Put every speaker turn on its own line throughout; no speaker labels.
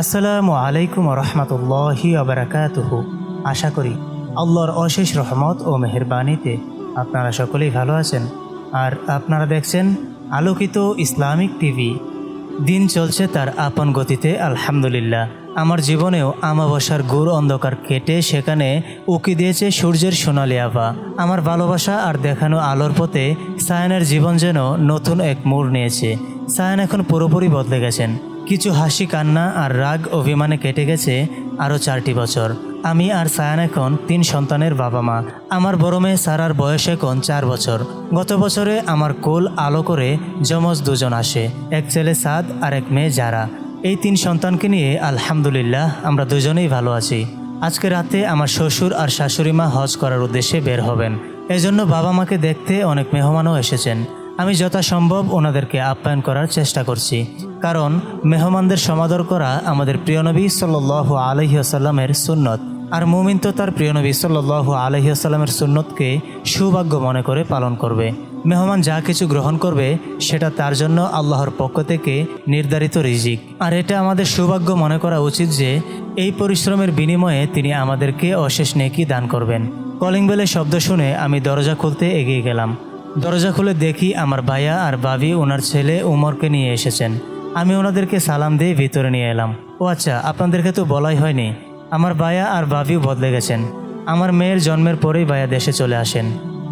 আসসালামু আলাইকুম রহমতুল্লাহি আবরাকাতুহ আশা করি আল্লাহর অশেষ রহমত ও মেহেরবানিতে আপনারা সকলেই ভালো আছেন। আর আপনারা দেখছেন আলোকিত ইসলামিক টিভি। দিন চলছে তার আপন গতিতে, আলহামদুলিল্লাহ। আমার জীবনেও আমাবস্যার গুড় অন্ধকার কেটে সেখানে উকি দিয়েছে সূর্যের সোনালি আভা। আমার ভালোবাসা আর দেখানো আলোর পথে সায়ানের জীবন যেন নতুন এক মোড় নিয়েছে। সায়ান এখন পুরোপুরি বদলে গেছেন। কিছু হাসি, কান্না আর রাগ অভিমানে কেটে গেছে আরও চারটি বছর। আমি আর সায়ান এখন তিন সন্তানের বাবা মা। আমার বড় মেয়ে সারার বয়স এখন চার বছর। গত বছরে আমার কোল আলো করে যমজ দুজন আসে, এক ছেলে সাদ আর এক মেয়ে যারা এই তিন সন্তানকে নিয়ে আলহামদুলিল্লাহ আমরা দুজনেই ভালো আছি। আজকে রাতে আমার শ্বশুর আর শাশুড়ি মা হজ করার উদ্দেশ্যে বের হবেন। এজন্য বাবা মাকে দেখতে অনেক মেহমানও এসেছেন। আমি যথাসম্ভব ওনাদেরকে আপ্যায়ন করার চেষ্টা করছি। কারণ মেহমানদের সমাদর করা আমাদের প্রিয়নবী সাল্লাহ আলহিহাসাল্লামের সুন্নত। আর মুমিন তো তার প্রিয়নবী সাল্লাহ আলহিহাসাল্লামের সুন্নতকে সৌভাগ্য মনে করে পালন করবে। মেহমান যা কিছু গ্রহণ করবে, সেটা তার জন্য আল্লাহর পক্ষ থেকে নির্ধারিত রিজিক। আর এটা আমাদের সৌভাগ্য মনে করা উচিত যে, এই পরিশ্রমের বিনিময়ে তিনি আমাদেরকে অশেষ নেকি দান করবেন। কলিং বেলের শব্দ শুনে আমি দরজা খুলতে এগিয়ে গেলাম। দরজা খুলে দেখি আমার ভাইয়া আর বাবি ওনার ছেলে উমরকে নিয়ে এসেছেন। আমি ওনাদেরকে সালাম দিয়ে ভিতরে নিয়ে এলাম। ও আচ্ছা আপনাদেরকে তো বলাই হয়নি। আমার ভাইয়া আর বাবিও বদলে গেছেন। আমার মেয়ের জন্মের পরেই ভাইয়া দেশে চলে আসেন।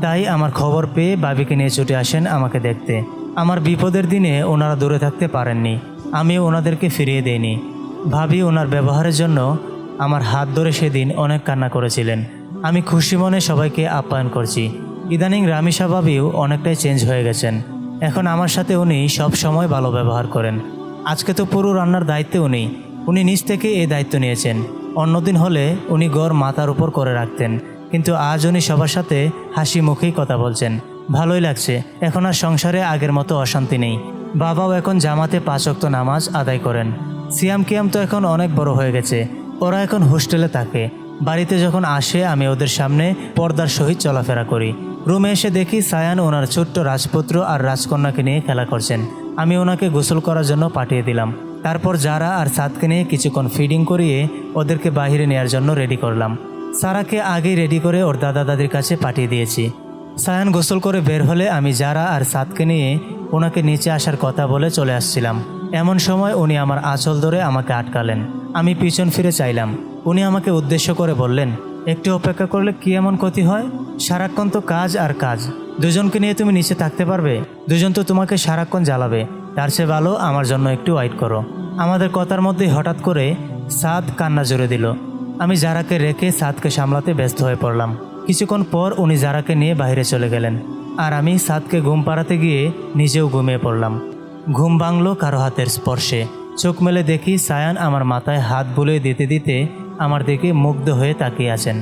তাই আমার খবর পেয়ে বাবিকে নিয়ে ছুটে আসেন আমাকে দেখতে। আমার বিপদের দিনে ওনারা দূরে থাকতে পারেননি। আমি ওনাদেরকে ফিরিয়ে দেইনি। ভাবি ওনার ব্যবহারের জন্য আমার হাত ধরে সেদিন অনেক কান্না করেছিলেন। আমি খুশি মনে সবাইকে আপ্যায়ন করছি। ইদানিং রামিসা বাবিও অনেকটাই চেঞ্জ হয়ে গেছেন। এখন আমার সাথে উনি সব সময় ভালো ব্যবহার করেন। আজকে তো পুরো রান্নার দায়িত্বে উনি। উনি নিজ থেকে এই দায়িত্ব নিয়েছেন। অন্যদিন হলে উনি গড় মাথার উপর করে রাখতেন। কিন্তু আজ উনি সবার সাথে হাসি মুখেই কথা বলছেন। ভালোই লাগছে। এখন আর সংসারে আগের মতো অশান্তি নেই। বাবাও এখন জামাতে পাঁচক্ত নামাজ আদায় করেন। সিয়াম কিয়াম তো এখন অনেক বড় হয়ে গেছে। ওরা এখন হোস্টেলে থাকে। বাড়িতে যখন আসে, আমি ওদের সামনে পর্দার সহিত চলাফেরা করি। রুমে এসে দেখি সায়ান ওনার ছোট্ট রাজপুত্র আর রাজকন্যাকে নিয়ে খেলা করছেন। আমি ওনাকে গোসল করার জন্য পাঠিয়ে দিলাম। তারপর যারা আর সাদকে নিয়ে কিছুক্ষণ ফিডিং করিয়ে ওদেরকে বাইরে নেওয়ার জন্য রেডি করলাম। সারাকে আগেই রেডি করে ওর দাদা দাদির কাছে পাঠিয়ে দিয়েছি। সায়ান গোসল করে বের হলে আমি যারা আর সাদকে নিয়ে ওনাকে নিচে আসার কথা বলে চলে আসছিলাম। এমন সময় উনি আমার আঁচল ধরে আমাকে আটকালেন। আমি পিছন ফিরে চাইলাম। উনি আমাকে উদ্দেশ্য করে বললেন একটু অপেক্ষা করলে কি এমন ক্ষতি হয়? সারাক্ষণ তো কাজ আর কাজ। দুজনকে নিয়ে তুমি নিচে থাকতে পারবে। দুজন তো তোমাকে সারাক্ষণ জ্বালাবে। তার চেয়ে ভালো আমার জন্য একটু ওয়াইট করো। আমাদের কথার মধ্যেই হঠাৎ করে সাদ কান্না জুড়ে দিল। আমি জারাকে রেখে সাদকে সামলাতে ব্যস্ত হয়ে পড়লাম। কিছুক্ষণ পর উনি জারাকে নিয়ে বাইরে চলে গেলেন। আর আমি সাদকে ঘুম পাড়াতে গিয়ে নিজেও ঘুমিয়ে পড়লাম। ঘুম ভাঙলো কারও হাতের স্পর্শে। চোখ মেলে দেখি সায়ান আমার মাথায় হাত বুলিয়ে দিতে দিতে আমার দিকে মুগ্ধ হয়ে তাকিয়ে আছেন।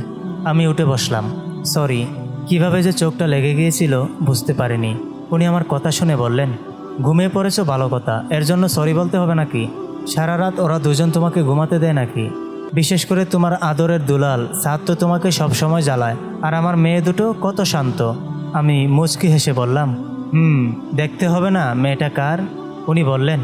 আমি উঠে বসলাম। সরি, কীভাবে যে চোখটা লেগে গিয়েছিল বুঝতে পারিনি। উনি আমার কথা শুনে বললেন, ঘুমিয়ে পড়েছো ভালো কথা, এর জন্য সরি বলতে হবে নাকি? সারা রাত ওরা দুজন তোমাকে ঘুমাতে দেয় নাকি? বিশেষ করে তোমার আদরের দুলাল, সাত তো তোমাকে সবসময় জ্বালায়, আর আমার মেয়ে দুটো কত শান্ত। আমি মুচকি হেসে বললাম, হুম, দেখতে হবে না, মেয়েটা কার? উনি বললেন,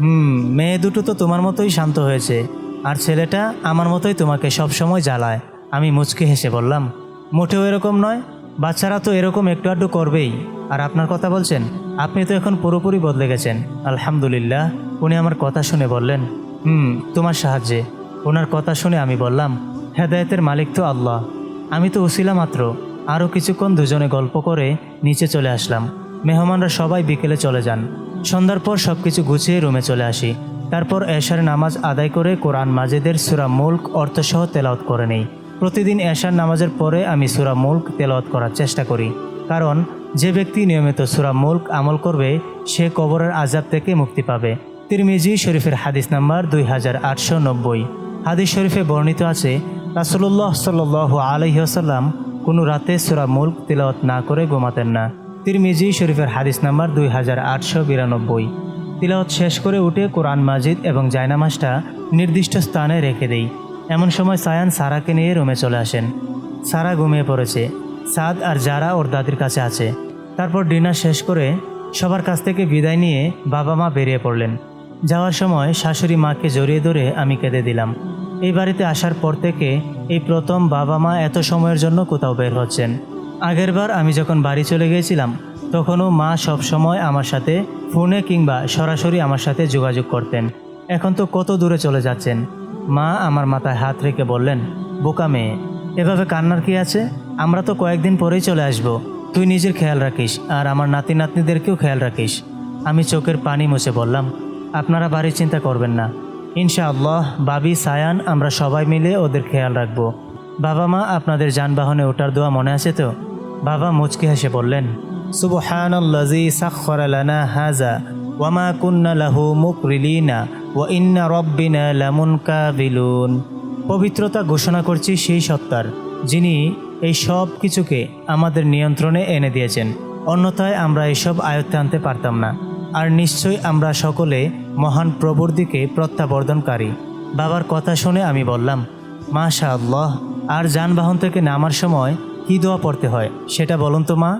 হুম, মেয়ে দুটো তো তোমার মতোই শান্ত হয়েছে আর ছেলেটা আমার মতোই তোমাকে সবসময় জ্বালায়। আমি মুচকে হেসে বললাম, মোটেও এরকম নয়, বাচ্চারা তো এরকম একটু আধটু করবেই। আর আপনার কথা বলছেন, আপনি তো এখন পুরোপুরি বদলে গেছেন। আলহামদুলিল্লাহ, উনি আমার কথা শুনে বললেন, হুম, তোমার সাহায্যে। ওনার কথা শুনে আমি বললাম, হেদায়েতের মালিক তো আল্লাহ। আমি তো উসিলা মাত্র, আরও কিছুক্ষণ দুজনে গল্প করে নিচে চলে আসলাম। মেহমানরা সবাই বিকেলে চলে যান। সন্ধ্যার পর সব কিছু গুছিয়ে রুমে চলে আসি। তারপর এশার নামাজ আদায় করে কোরআন মাজেদের সুরা মুল্ক অর্থসহ তেলাওত করে নেই। প্রতিদিন এশার নামাজের পরে আমি সুরা মুল্ক তেলাওয়াত করার চেষ্টা করি। কারণ যে ব্যক্তি নিয়মিত সুরা মুল্ক আমল করবে, সে কবরের আজাব থেকে মুক্তি পাবে। তিরমিজি শরীফের হাদিস নাম্বার দুই হাজার আটশো নব্বই। হাদিস শরীফে বর্ণিত আছে রাসুল্লাহ সাল আলহিহাসাল্লাম কোনো রাতে সুরা মুল্ক তিলাওয়াত না করে ঘুমাতেন না। তিরমিজি শরীফের হাদিস নাম্বার দুই হাজার আটশো বিরানব্বই। তিলাওয়াত শেষ করে উঠে কোরআন মাজিদ এবং জায়নামাজটা নির্দিষ্ট স্থানে রেখে দেই। এমন সময় সায়ান সারাকে নিয়ে রুমে চলে আসেন। সারা ঘুমিয়ে পড়েছে। সাদ আর যারা ওর দাদির কাছে আছে। তারপর ডিনার শেষ করে সবার কাছ থেকে বিদায় নিয়ে বাবা মা বেরিয়ে পড়লেন। যাওয়ার সময় শাশুড়ি মাকে জড়িয়ে ধরে আমি কেঁদে দিলাম। এই বাড়িতে আসার পর থেকে এই প্রথম বাবা মা এত সময়ের জন্য কোথাও বের হচ্ছেন। আগেরবার আমি যখন বাড়ি চলে গিয়েছিলাম তখনও মা সব সময় আমার সাথে ফোনে কিংবা সরাসরি আমার সাথে যোগাযোগ করতেন। এখন তো কত দূরে চলে যাচ্ছেন। মা আমার মাথায় হাত রেখে বললেন, বোকা মেয়ে, এভাবে কান্নার কি আছে? আমরা তো কয়েকদিন পরেই চলে আসব। তুই নিজের খেয়াল রাখিস আর আমার নাতি নাতনিদেরকেও খেয়াল রাখিস। আমি চোখের পানি মুছে বললাম, আপনারা বাড়ির চিন্তা করবেন না। ইনশাআল্লাহ, বাবি, সায়ান, আমরা সবাই মিলে ওদের খেয়াল রাখব। বাবা মা আপনাদের যানবাহনে ওঠার দোয়া মনে আছে তো? বাবা মুচকি হেসে বললেন সুবহানাল্লাজি সাখখারা লানা হাজা ওয়ামা কুন্না লাহু মুকরিলিনা ওয়া ইন্না রাব্বিনা লামুনকাবিলুন পবিত্রতা ঘোষণা করছি সেই সত্তার, যিনি এই সব কিছুকে আমাদের নিয়ন্ত্রণে এনে দিয়েছেন। অন্যথায় আমরা এসব আয়ত্তে আনতে পারতাম না। আর নিশ্চয়ই আমরা সকলে মহান প্রভুর দিকে প্রত্যাবর্তনকারী। বাবার কথা শুনে আমি বললাম মাশা আল্লাহ আর যানবাহন থেকে নামার সময় কি দোয়া পড়তে হয়, সেটা বলুন তো মা।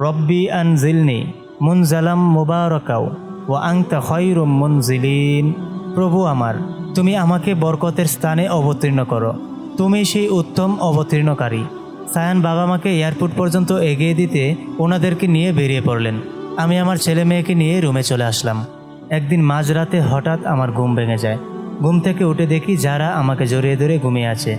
রব্বি আন জিলনি মুনজালাম মুবারকাও ও আংতা খয়রুম মুনজিলিন। প্রভু আমার, তুমি আমাকে বরকতের স্থানে অবতীর্ণ করো। তুমি সেই উত্তম অবতীর্ণকারী। সায়ান বাবা মাকে এয়ারপোর্ট পর্যন্ত এগিয়ে দিতে ওনাদেরকে নিয়ে বেরিয়ে পড়লেন। আমি আমার ছেলে মেয়েকে নিয়ে রুমে চলে আসলাম। একদিন মাঝরাতে হঠাৎ আমার ঘুম ভেঙে যায়। ঘুম থেকে উঠে দেখি যারা আমাকে জড়িয়ে ধরে ঘুমিয়ে আছে।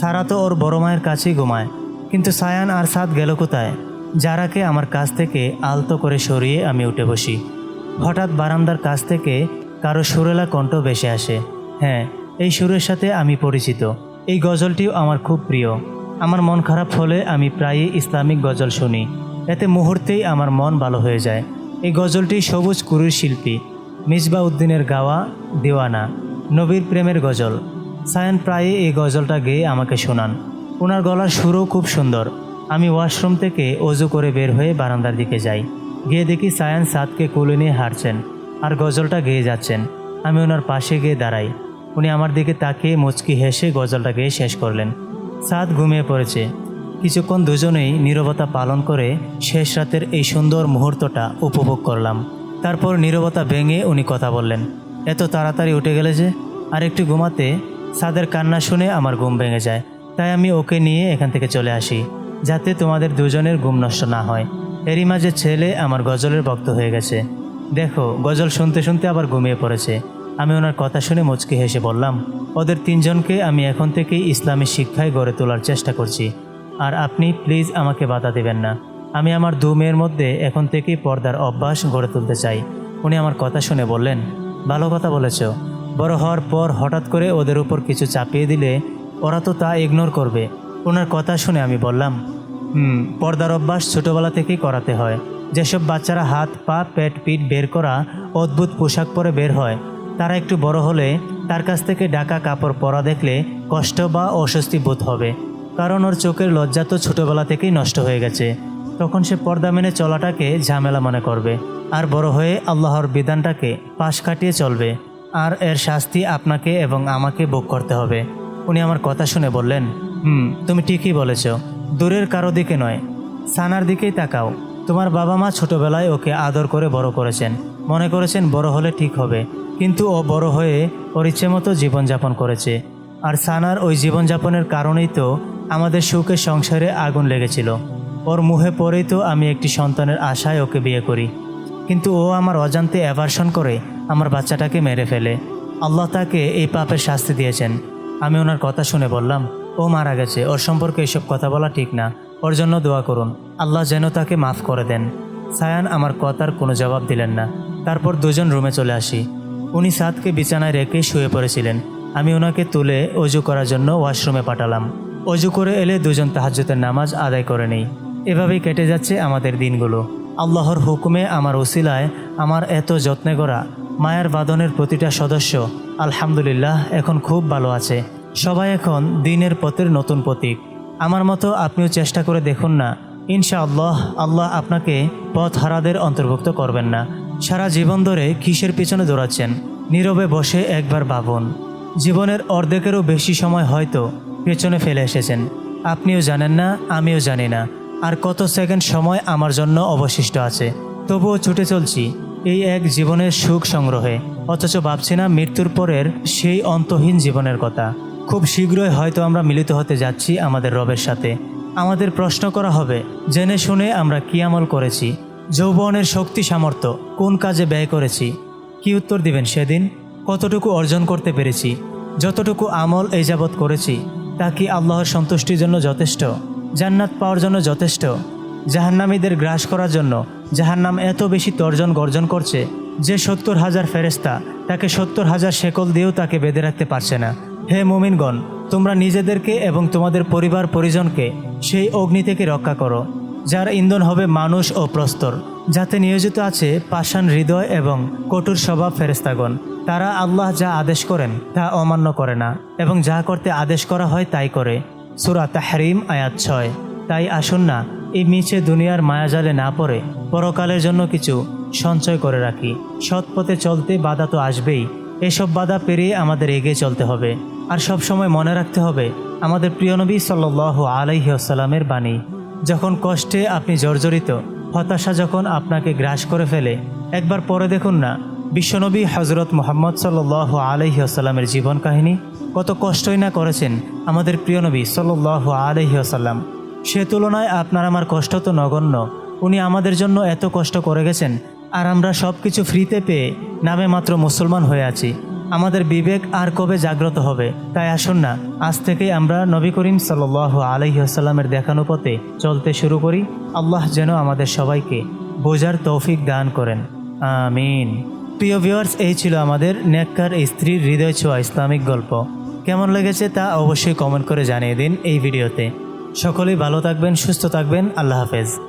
সারা তো ওর বড় মায়ের কাছেই ঘুমায়। কিন্তু সায়ান আর সাদ গেল কোথায়? যারাকে আমার কাছ থেকে আলতো করে সরিয়ে আমি উঠে বসি। হঠাৎ বারান্দার কাছ থেকে কারও সুরেলা কণ্ঠ ভেসে আসে। হ্যাঁ এই সুরের সাথে আমি পরিচিত। এই গজলটিও আমার খুব প্রিয়। আমার মন খারাপ হলে আমি প্রায়ই ইসলামিক গজল শুনি। এতে মুহূর্তেই আমার মন ভালো হয়ে যায়। এই গজলটি সবুজ কুরুর শিল্পী মিসবা উদ্দিনের গাওয়া দেওয়ানা, নবীর প্রেমের গজল। সায়ান প্রায়ই এই গজলটা গেয়ে আমাকে শোনান। ওনার গলার সুরও খুব সুন্দর। আমি ওয়াশরুম থেকে অজু করে বের হয়ে বারান্দার দিকে যাই। গিয়ে দেখি সায়ান সাদকে কুলে নিয়ে হাঁটছেন আর গজলটা গেয়ে যাচ্ছেন। আমি ওনার পাশে গিয়ে দাঁড়াই। উনি আমার দিকে তাকিয়ে মুচকি হেসে গজলটা গেয়ে শেষ করলেন। সাদ ঘুমিয়ে পড়েছে। কিছুক্ষণ দুজনেই নীরবতা পালন করে শেষ রাতের এই সুন্দর মুহূর্তটা উপভোগ করলাম। তারপর নীরবতা ভেঙে উনি কথা বললেন, এত তাড়াতাড়ি উঠে গেলে যে? আর একটু ঘুমাতে সাদের কান্না শুনে আমার ঘুম ভেঙে যায়। তাই আমি ওকে নিয়ে এখান থেকে চলে আসি। যাতে তোমাদের দুজনের ঘুম নষ্ট না হয়। এরই মাঝে ছেলে আমার গজলের ভক্ত হয়ে গেছে। দেখো, গজল শুনতে শুনতে আবার ঘুমিয়ে পড়েছে। আমি ওনার কথা শুনে মুচকি হেসে বললাম, ওদের তিনজনকে আমি এখন থেকেই ইসলামী শিক্ষায় গড়ে তোলার চেষ্টা করছি। আর আপনি প্লিজ আমাকে বাধা দেবেন না। আমি আমার দু মেয়ের মধ্যে এখন থেকেই পর্দার অভ্যাস গড়ে তুলতে চাই। উনি আমার কথা শুনে বললেন, ভালো কথা বলেছ। বড় হওয়ার পর হঠাৎ করে ওদের উপর কিছু চাপিয়ে দিলে ওরা তো তা ইগনোর করবে। ওনার কথা শুনে আমি বললাম, হুম, পর্দার অভ্যাস ছোটোবেলা থেকেই করাতে হয়। যেসব বাচ্চারা হাত, পা, পেট, পিঠ বের করা অদ্ভুত পোশাক পরে বের হয়, তারা একটু বড় হলে তার কাছ থেকে ডাকা কাপড় পরা দেখলে কষ্ট বা অস্বস্তি বোধ হবে। কারণ ওর চোখের লজ্জা তো ছোটোবেলা থেকেই নষ্ট হয়ে গেছে। তখন সে পর্দা মেনে চলাটাকে ঝামেলা মনে করবে। আর বড় হয়ে আল্লাহর বিধানটাকে পাশ কাটিয়ে চলবে। আর এর শাস্তি আপনাকে এবং আমাকে ভোগ করতে হবে। উনি আমার কথা শুনে বললেন হুম, তুমি ঠিকই বলেছ। দূরের কারও দিকে নয়, সানার দিকেই তাকাও। তোমার বাবা মা ছোটবেলায় ওকে আদর করে বড় করেছেন। মনে করেছেন বড় হলে ঠিক হবে, কিন্তু ও বড় হয়ে ওর ইচ্ছে মতো জীবনযাপন করেছে। আর সানার ওই জীবনযাপনের কারণেই তো আমাদের সুখের সংসারে আগুন লেগেছিল। ওর মুহে পড়েই তো আমি একটি সন্তানের আশায় ওকে বিয়ে করি। কিন্তু ও আমার অজান্তে অ্যাভার্সন করে আমার বাচ্চাটাকে মেরে ফেলে। আল্লাহ তাকে এই পাপের শাস্তি দিয়েছেন। আমি ওনার কথা শুনে বললাম ও মারা গেছে। ওর সম্পর্কে এসব কথা বলা ঠিক না। ওর জন্য দোয়া করুন। আল্লাহ যেন তাকে মাফ করে দেন। সায়ান আমার কথার কোনো জবাব দিলেন না। তারপর দুজন রুমে চলে আসি। উনি সাদকে বিছানায় রেখে শুয়ে পড়েছিলেন। আমি ওনাকে তুলে অজু করার জন্য ওয়াশরুমে পাঠালাম। অজু করে এলে দুজন তাহাজ্জুতের নামাজ আদায় করে নেই। এভাবেই কেটে যাচ্ছে আমাদের দিনগুলো। আল্লাহর হুকুমে আমার ওসিলায় আমার এত যত্নে করা মায়ার বাদনের প্রতিটা সদস্য আলহামদুলিল্লাহ এখন খুব ভালো আছে। সবাই এখন দিনের পথের নতুন প্রতীক। আমার মতো আপনিও চেষ্টা করে দেখুন না। ইনশাআল্লাহ, আল্লাহ আপনাকে পথ হারাদের অন্তর্ভুক্ত করবেন না। সারা জীবন ধরে কিসের পিছনে দৌড়াচ্ছেন? নীরবে বসে একবার ভাবুন। জীবনের অর্ধেকেরও বেশি সময় হয়তো পেছনে ফেলে এসেছেন। আপনিও জানেন না, আমিও জানি না। আর কত সেকেন্ড সময় আমার জন্য অবশিষ্ট আছে। তবুও ছুটে চলছি, এই এক জীবনের সুখ সংগ্রহে। অথচ ভাবছি না মৃত্যুর পরের সেই অন্তহীন জীবনের কথা। খুব শীঘ্রই হয়তো আমরা মিলিত হতে যাচ্ছি আমাদের রবের সাথে। আমাদের প্রশ্ন করা হবে, জেনে শুনে আমরা কি আমল করেছি? যৌবনের শক্তি সামর্থ্য, কোন কাজে ব্যয় করেছি? কি উত্তর দিবেন সেদিন? কতটুকু অর্জন করতে পেরেছি? যতটুকু আমল এই যাবৎ করেছি, তা কি আল্লাহর সন্তুষ্টির জন্য যথেষ্ট? জান্নাত পাওয়ার জন্য যথেষ্ট? জাহান্নামীদের গ্রাস করার জন্য জাহান্নাম এত বেশি তর্জন গর্জন করছে যে সত্তর হাজার ফেরেস্তা তাকে সত্তর হাজার শেকল দিয়েও তাকে বেঁধে রাখতে পারছে না। হে মুমিনগণ, তোমরা নিজেদেরকে এবং তোমাদের পরিবার পরিজনকে সেই অগ্নি থেকে রক্ষা করো, যার ইন্ধন হবে মানুষ ও প্রস্তর, যাতে নিয়োজিত আছে পাষাণ হৃদয় এবং কঠোর স্বভাব ফেরেস্তাগণ তারা আল্লাহ যা আদেশ করেন, তা অমান্য করে না এবং যা করতে আদেশ করা হয় তাই করে। সুরা তাহরিম, আয়াত ছয়। তাই আসুন না, এই মিছে দুনিয়ার মায়াজালে না পড়ে, পরকালের জন্য কিছু সঞ্চয় করে রাখি। সৎ পথে চলতে বাধা তো আসবেই, এসব বাধা পেরিয়ে আমাদের এগিয়ে চলতে হবে। আর সব সময় মনে রাখতে হবে, আমাদের প্রিয় নবী সাল্লাহ আলাইসাল্লামের বাণী, যখন কষ্টে আপনি জর্জরিত, হতাশা যখন আপনাকে গ্রাস করে ফেলে, একবার পরে দেখুন না বিশ্বনবী হজরত মোহাম্মদ সাল্লাহ আলহিহাসাল্লামের জীবন কাহিনী, কত কষ্টই না করেছেন আমাদের প্রিয় নবী সাল্লাহ আলহিহাসাল্লাম সে তুলনায় আপনার আমার কষ্ট তো নগণ্য, উনি আমাদের জন্য এত কষ্ট করে গেছেন, আর আমরা সব কিছু ফ্রিতে পেয়ে নামে মাত্র মুসলমান হয়ে আছি। আমাদের বিবেক আর কবে জাগ্রত হবে? তাই আসুন না, আজ থেকেই আমরা নবী করিম সাল আলহিহাসাল্লামের দেখানো পথে চলতে শুরু করি। আল্লাহ যেন আমাদের সবাইকে বোঝার তৌফিক দান করেন। আমিন। প্রিয় ভিওয়ার্স এই ছিল আমাদের নেককার স্ত্রীর হৃদয় ছোঁয়া ইসলামিক গল্প। কেমন লেগেছে তা অবশ্যই কমেন্ট করে জানিয়ে দিন এই ভিডিওতে। সকলেই ভালো থাকবেন, সুস্থ থাকবেন। আল্লাহ হাফেজ।